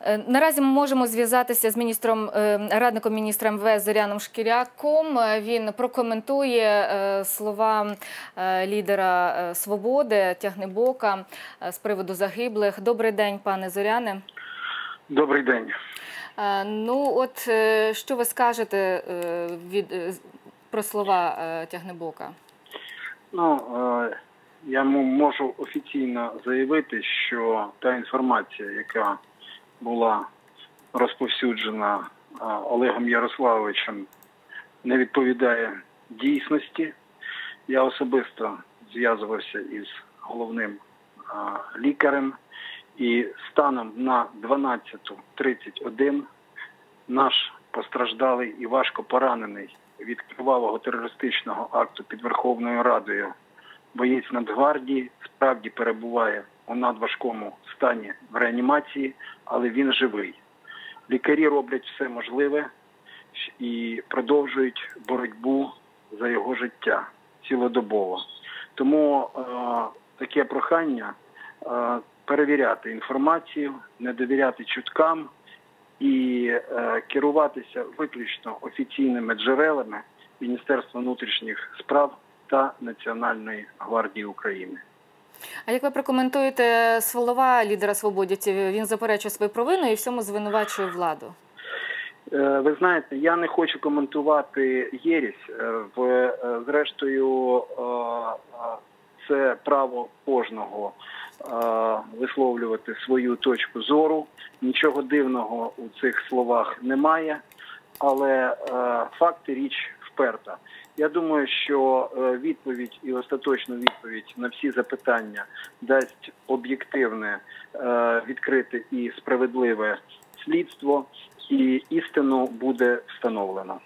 Е, Наразі ми можемо зв'язатися з міністром е, радником міністра МВС Зоряном Шкіряком. Е, Він прокоментує слова лідера свободи Тягнебока з приводу загиблих. Добрий день, пане Зоряне. Добрий день. Ну, от що ви скажете від про слова Тягнебока? Ну я можу офіційно заявити, що та інформація, яка була розповсюджена Олегом Ярославовичем, не відповідає дійсності. Я особисто зв'язувався із головним лікарем, і станом на 12.31 наш постраждалий і важко поранений від кривавого терористичного акту під Верховною Радою боєць Нацгвардії справді перебуває у надважкому стані в реанімації, але він живий. Лікарі роблять все можливе і продовжують боротьбу за його життя цілодобово. Тому е, таке прохання е, перевіряти інформацію, не довіряти чуткам і е, керуватися виключно офіційними джерелами Міністерства внутрішніх справ та Національної гвардії України. А як ви прокоментуєте слова лідера свободівців? Він заперечує свою провину і всьому звинувачує владу. Е, Ви знаєте, я не хочу коментувати єрість. Е, В е, зрештою, це право кожного висловлювати свою точку зору. Нічого дивного у цих словах немає, але факти річ вперта. Я думаю, що е, відповідь і остаточну відповідь на всі запитання дасть об'єктивне, е, відкрите і справедливе слідство, і істину буде встановлено.